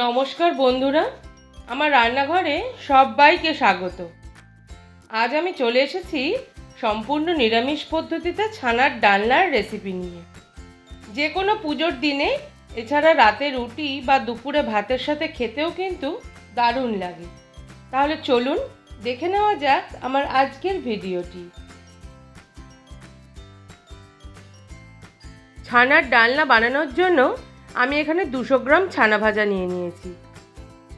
নমস্কার বন্ধুরা, আমার রান্নাঘরে সবাইকে স্বাগত। আজ আমি চলে এসেছি সম্পূর্ণ নিরামিষ পদ্ধতিতে ছানার ডালনার রেসিপি নিয়ে। যে কোনো পুজোর দিনে, এছাড়া রাতে রুটি বা দুপুরে ভাতের সাথে খেতেও কিন্তু দারুণ লাগে। তাহলে চলুন, দেখে নেওয়া যাক আমার আজকের ভিডিওটি। ছানার ডালনা বানানোর জন্য আমি এখানে দুশো গ্রাম ছানা ভাজা নিয়ে নিয়েছি।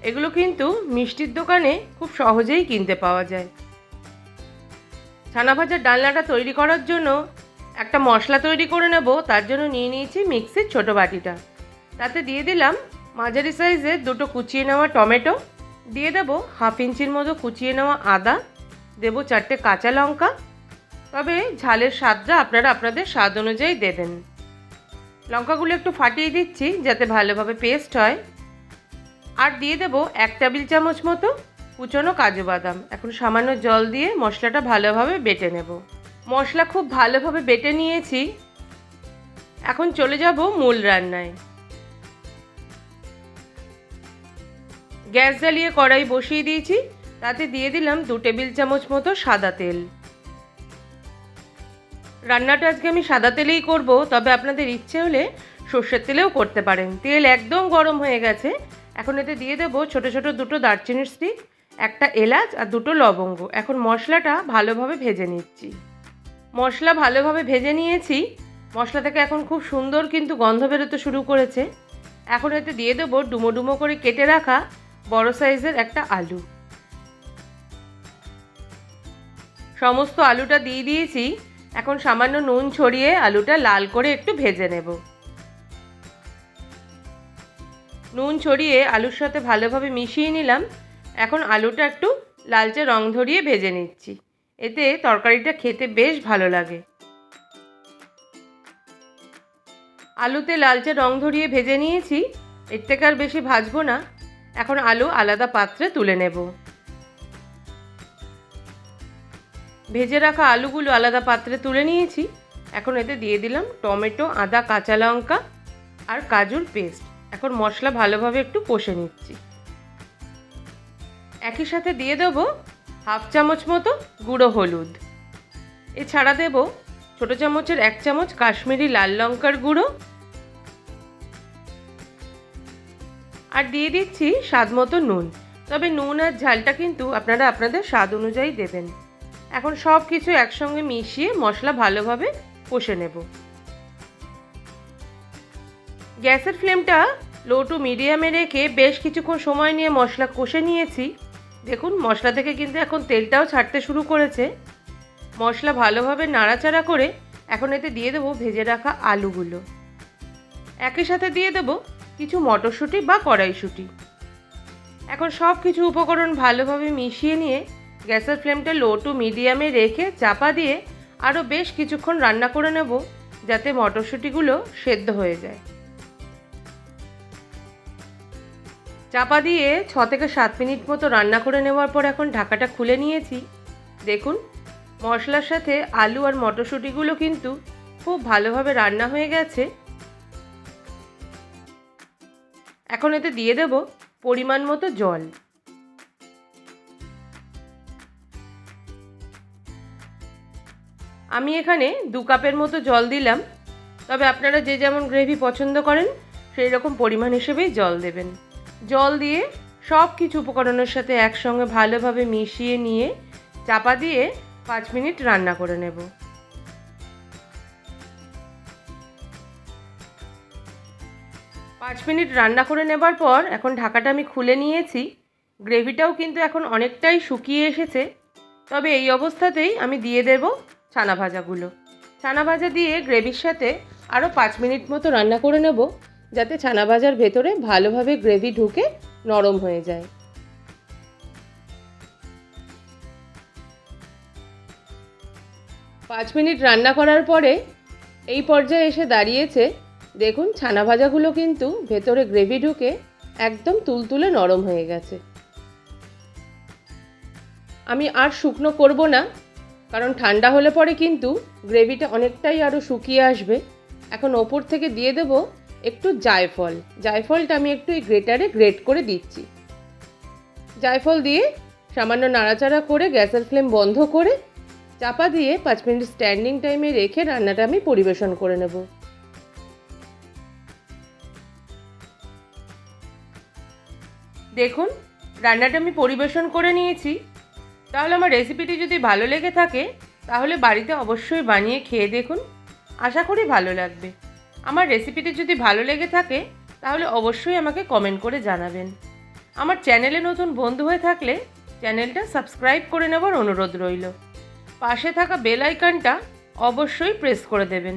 এগুলো কিন্তু মিষ্টির দোকানে খুব সহজেই কিনতে পাওয়া যায়। ছানা ভাজার ডালনাটা তৈরি করার জন্য একটা মশলা তৈরি করে নেব, তার জন্য নিয়ে নিয়েছি মিক্সির ছোট বাটিটা। তাতে দিয়ে দিলাম মাঝারি সাইজের দুটো কুচিয়ে নেওয়া টমেটো, দিয়ে দেব হাফ ইঞ্চির মতো কুচিয়ে নেওয়া আদা, দেবো চারটে কাঁচা লঙ্কা। তবে ঝালের স্বাদটা আপনারা আপনাদের স্বাদ অনুযায়ী দেবেন। লঙ্কাগুলো একটু ফাটিয়ে দিচ্ছি যাতে ভালোভাবে পেস্ট হয়। আর দিয়ে দেবো এক টেবিল চামচ মতো কুচনো কাজু বাদাম। এখন সামান্য জল দিয়ে মশলাটা ভালোভাবে বেটে নেব। মশলা খুব ভালোভাবে বেটে নিয়েছি। এখন চলে যাব মূল রান্নায়। গ্যাস জ্বালিয়ে কড়াই বসিয়ে দিয়েছি। তাতে দিয়ে দিলাম দু টেবিল চামচ মতো সাদা তেল। রান্নাটা আজকে আমি সাদা তেলেই করব, তবে আপনাদের ইচ্ছে হলে সর্ষের তেলেও করতে পারেন। তেল একদম গরম হয়ে গেছে। এখন এতে দিয়ে দেবো ছোটো ছোটো দুটো দারচিনির স্টিক একটা এলাচ আর দুটো লবঙ্গ। এখন মশলাটা ভালোভাবে ভেজে নিচ্ছি। মশলা ভালোভাবে ভেজে নিয়েছি। মশলা থেকে এখন খুব সুন্দর কিন্তু গন্ধ বেরোতে শুরু করেছে। এখন এতে দিয়ে দেবো ডুমো ডুমো করে কেটে রাখা বড় সাইজের একটা আলু। সমস্ত আলুটা দিয়ে দিয়েছি। এখন সামান্য নুন ছড়িয়ে আলুটা লাল করে একটু ভেজে নেব। নুন ছড়িয়ে আলুর সাথে ভালোভাবে মিশিয়ে নিলাম। এখন আলুটা একটু লালচে রং ধরিয়ে ভেজে নিচ্ছি। এতে তরকারিটা খেতে বেশ ভালো লাগে। আলুতে লালচে রং ধরিয়ে ভেজে নিয়েছি, এর থেকে আর বেশি ভাজবো না। এখন আলু আলাদা পাত্রে তুলে নেব। ভেজে রাখা আলুগুলো আলাদা পাত্রে তুলে নিয়েছি। এখন এতে দিয়ে দিলাম টমেটো, আদা, কাঁচা লঙ্কা আর কাজুর পেস্ট। এখন মশলা ভালোভাবে একটু কষে নিচ্ছি। একই সাথে দিয়ে দেবো হাফ চামচ মতো গুঁড়ো হলুদ। এছাড়া দেব ছোটো চামচের এক চামচ কাশ্মীরি লাল লঙ্কার গুঁড়ো। আর দিয়ে দিচ্ছি স্বাদ মতো নুন। তবে নুন আর ঝালটা কিন্তু আপনারা আপনাদের স্বাদ অনুযায়ী দেবেন। এখন সব কিছু একসঙ্গে মিশিয়ে মশলা ভালোভাবে কষে নেব। গ্যাসের ফ্লেমটা লো টু মিডিয়ামে রেখে বেশ কিছুক্ষণ সময় নিয়ে মশলা কষে নিয়েছি। দেখুন, মশলা থেকে কিন্তু এখন তেলটাও ছাড়তে শুরু করেছে। মশলা ভালোভাবে নাড়াচাড়া করে এখন এতে দিয়ে দেবো ভেজে রাখা আলুগুলো। একই সাথে দিয়ে দেবো কিছু মটরশুঁটি বা কড়াইশুঁটি। এখন সব কিছু উপকরণ ভালোভাবে মিশিয়ে নিয়ে গ্যাসের ফ্লেমটা লো টু মিডিয়ামে রেখে চাপা দিয়ে আরও বেশ কিছুক্ষণ রান্না করে নেব, যাতে মটরশুঁটিগুলো সেদ্ধ হয়ে যায়। চাপা দিয়ে ছ থেকে সাত মিনিট মতো রান্না করে নেওয়ার পর এখন ঢাকাটা খুলে নিয়েছি। দেখুন, মশলার সাথে আলু আর মটরশুঁটিগুলো কিন্তু খুব ভালোভাবে রান্না হয়ে গেছে। এখন এতে দিয়ে দেব পরিমাণ মতো জল। আমি এখানে দু কাপের মতো জল দিলাম। তবে আপনারা যে যেমন গ্রেভি পছন্দ করেন, সেই রকম পরিমাণ হিসেবেই জল দেবেন। জল দিয়ে সব কিছু উপকরণের সাথে একসঙ্গে ভালোভাবে মিশিয়ে নিয়ে চাপা দিয়ে পাঁচ মিনিট রান্না করে নেব। পাঁচ মিনিট রান্না করে নেবার পর এখন ঢাকাটা আমি খুলে নিয়েছি। গ্রেভিটাও কিন্তু এখন অনেকটাই শুকিয়ে এসেছে। তবে এই অবস্থাতেই আমি দিয়ে দেব ছানা ভাজাগুলো ছানা ভাজা দিয়ে গ্রেভির সাথে আরও পাঁচ মিনিট মতো রান্না করে নেব, যাতে ছানা ভাজার ভেতরে ভালোভাবে গ্রেভি ঢুকে নরম হয়ে যায়। পাঁচ মিনিট রান্না করার পরে এই পর্যায়ে এসে দাঁড়িয়েছে, দেখুন ছানা ভাজাগুলো কিন্তু ভেতরে গ্রেভি ঢুকে একদম তুলতুলে নরম হয়ে গেছে। আমি আর শুকনো করব না কারণ ঠান্ডা হলে পরে কিন্তু গ্রেভিটা অনেকটাই আরও শুকিয়ে আসবে। এখন ওপর থেকে দিয়ে দেব একটু জায়ফল। জায়ফলটা আমি একটু এই গ্রেটারে গ্রেট করে দিচ্ছি। জায়ফল দিয়ে সামান্য নাড়াচাড়া করে গ্যাসের ফ্লেম বন্ধ করে চাপা দিয়ে পাঁচ মিনিট স্ট্যান্ডিং টাইমে রেখে রান্নাটা আমি পরিবেশন করে নেব। দেখুন, রান্নাটা আমি পরিবেশন করে নিয়েছি। তাহলে আমার রেসিপিটি যদি ভালো লেগে থাকে, তাহলে বাড়িতে অবশ্যই বানিয়ে খেয়ে দেখুন। আশা করি ভালো লাগবে। আমার রেসিপিটি যদি ভালো লেগে থাকে, তাহলে অবশ্যই আমাকে কমেন্ট করে জানাবেন। আমার চ্যানেলে নতুন বন্ধু হয়ে থাকলে চ্যানেলটা সাবস্ক্রাইব করে নেবার অনুরোধ রইল। পাশে থাকা বেল আইকনটা অবশ্যই প্রেস করে দেবেন।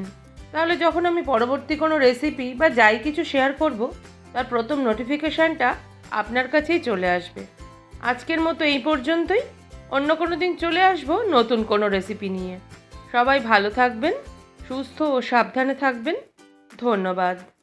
তাহলে যখন আমি পরবর্তী কোনো রেসিপি বা যাই কিছু শেয়ার করব, তার প্রথম নোটিফিকেশানটা আপনার কাছেই চলে আসবে। আজকের মতো এই পর্যন্তই। অন্য কোনো দিন চলে আসব নতুন কোনো রেসিপি নিয়ে। সবাই ভালো থাকবেন, সুস্থ ও সাবধানে থাকবেন। ধন্যবাদ।